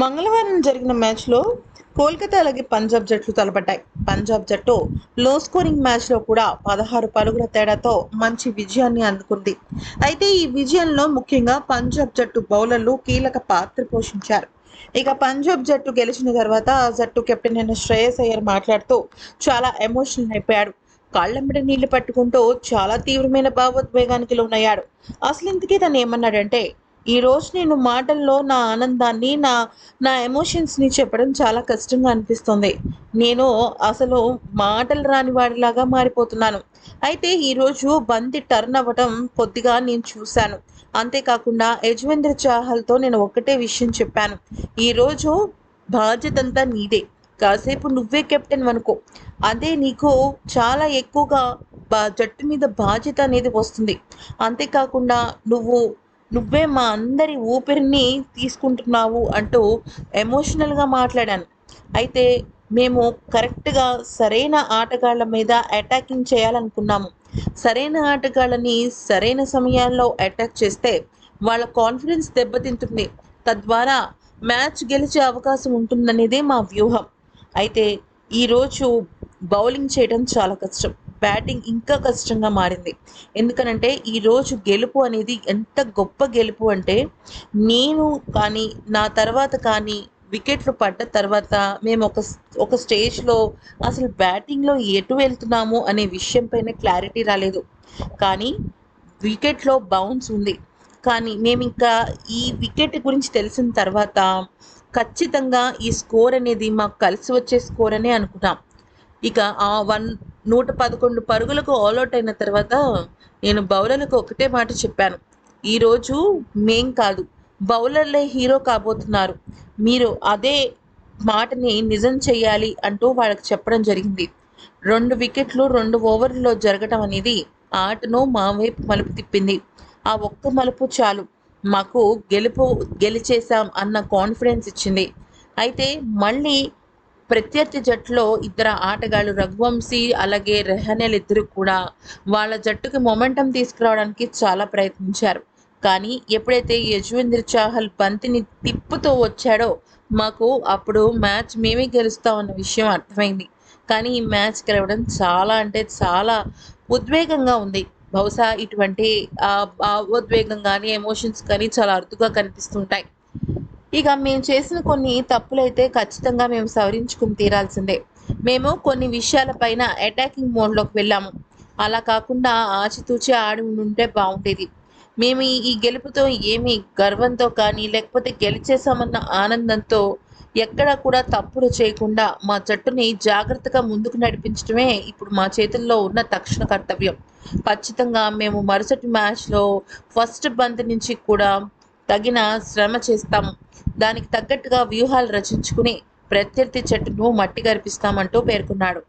మంగళవారం జరిగిన మ్యాచ్లో కోల్కతా అలాగే పంజాబ్ జట్లు తలపడ్డాయి. పంజాబ్ జట్టు లో స్కోరింగ్ మ్యాచ్లో కూడా పదహారు పరుగుల తేడాతో మంచి విజయాన్ని అందుకుంది. అయితే ఈ విజయంలో ముఖ్యంగా పంజాబ్ జట్టు బౌలర్లు కీలక పాత్ర పోషించారు. ఇక పంజాబ్ జట్టు గెలిచిన తర్వాత ఆ జట్టు కెప్టెన్ అయిన శ్రేయస్ అయ్యర్ మాట్లాడుతూ చాలా ఎమోషనల్ అయిపోయాడు. కాళ్ళెంబడి నీళ్ళు పట్టుకుంటూ చాలా తీవ్రమైన భావోద్వేగానికి లోనయ్యాడు. అసలు ఇంతకీ తను ఏమన్నాడంటే ఈరోజు నేను మాటల్లో నా ఆనందాన్ని నా నా ఎమోషన్స్ని చెప్పడం చాలా కష్టంగా అనిపిస్తుంది. నేను అసలు మాటలు రాని వాడిలాగా మారిపోతున్నాను. అయితే ఈరోజు బంతి టర్న్ అవ్వటం కొద్దిగా నేను చూశాను. అంతేకాకుండా యజ్వేంద్ర చాహల్తో నేను ఒకటే విషయం చెప్పాను. ఈరోజు బాధ్యత అంతా నీదే. కాసేపు నువ్వే కెప్టెన్ అనుకో అదే నీకు చాలా ఎక్కువగా బా జట్టు మీద బాధ్యత అనేది వస్తుంది. అంతేకాకుండా నువ్వు నువ్వే మా అందరి ఊపిరిని తీసుకుంటున్నావు అంటూ ఎమోషనల్గా మాట్లాడాను. అయితే మేము కరెక్ట్గా సరైన ఆటగాళ్ళ మీద అటాకింగ్ చేయాలనుకున్నాము. సరైన ఆటగాళ్ళని సరైన సమయాల్లో అటాక్ చేస్తే వాళ్ళ కాన్ఫిడెన్స్ దెబ్బతింటుంది. తద్వారా మ్యాచ్ గెలిచే అవకాశం ఉంటుందనేదే మా వ్యూహం. అయితే ఈరోజు బౌలింగ్ చేయడం చాలా కష్టం. బ్యాటింగ్ ఇంకా కష్టంగా మారింది. ఎందుకనంటే ఈరోజు గెలుపు అనేది ఎంత గొప్ప గెలుపు అంటే నేను కానీ నా తర్వాత కానీ వికెట్లు పడ్డ తర్వాత మేము ఒక ఒక స్టేజ్లో అసలు బ్యాటింగ్లో ఎటు వెళ్తున్నాము అనే విషయం పైన క్లారిటీ రాలేదు. కానీ వికెట్లో బౌన్స్ ఉంది. కానీ మేము ఇంకా ఈ వికెట్ గురించి తెలిసిన తర్వాత ఖచ్చితంగా ఈ స్కోర్ అనేది మాకు కలిసి వచ్చే స్కోర్ అనే అనుకున్నాం. ఇక ఆ వన్ నూట పదకొండు పరుగులకు ఆల్అౌట్ అయిన తర్వాత నేను బౌలర్లకు ఒకటే మాట చెప్పాను. ఈరోజు మేం కాదు బౌలర్లే హీరో కాబోతున్నారు. మీరు అదే మాటని నిజం చేయాలి అంటూ వాళ్ళకి చెప్పడం జరిగింది. రెండు వికెట్లు రెండు ఓవర్లలో జరగటం అనేది ఆటను మా వైపు మలుపు తిప్పింది. ఆ ఒక్క మలుపు చాలు మాకు గెలుపు గెలిచేశాం అన్న కాన్ఫిడెన్స్ ఇచ్చింది. అయితే మళ్ళీ ప్రత్యర్థి జట్టులో ఇద్దరు ఆటగాళ్ళు రఘువంశీ అలాగే రెహనెల్ ఇద్దరు కూడా వాళ్ళ జట్టుకి మొమెంటం తీసుకురావడానికి చాలా ప్రయత్నించారు. కానీ ఎప్పుడైతే యజ్వేంద్ర చాహల్ బంతిని తిప్పుతూ వచ్చాడో మాకు అప్పుడు మ్యాచ్ మేమే గెలుస్తామన్న విషయం అర్థమైంది. కానీ ఈ మ్యాచ్ గెలవడం చాలా అంటే చాలా ఉద్వేగంగా ఉంది. బహుశా ఇటువంటి ఉద్వేగం కానీ ఎమోషన్స్ కానీ చాలా అరుదుగా కనిపిస్తుంటాయి. ఇక మేము చేసిన కొన్ని తప్పులైతే ఖచ్చితంగా మేము సవరించుకుని తీరాల్సిందే. మేము కొన్ని విషయాలపైన అటాకింగ్ మోడ్లోకి వెళ్ళాము. అలా కాకుండా ఆచితూచి ఆడి ఉంటే బాగుండేది మేము ఈ గెలుపుతో ఏమి గర్వంతో కానీ లేకపోతే గెలిచేసామన్న ఆనందంతో ఎక్కడా కూడా తప్పులు చేయకుండా మా జట్టుని జాగ్రత్తగా ముందుకు నడిపించడమే ఇప్పుడు మా చేతుల్లో ఉన్న తక్షణ కర్తవ్యం. ఖచ్చితంగా మేము మరుసటి మ్యాచ్లో ఫస్ట్ బంత్ నుంచి కూడా తగిన శ్రమ చేస్తాము. దానికి తగ్గట్టుగా వ్యూహాలు రచించుకుని ప్రత్యర్థి చెట్టును మట్టి గరిపిస్తామంటూ పేర్కొన్నాడు.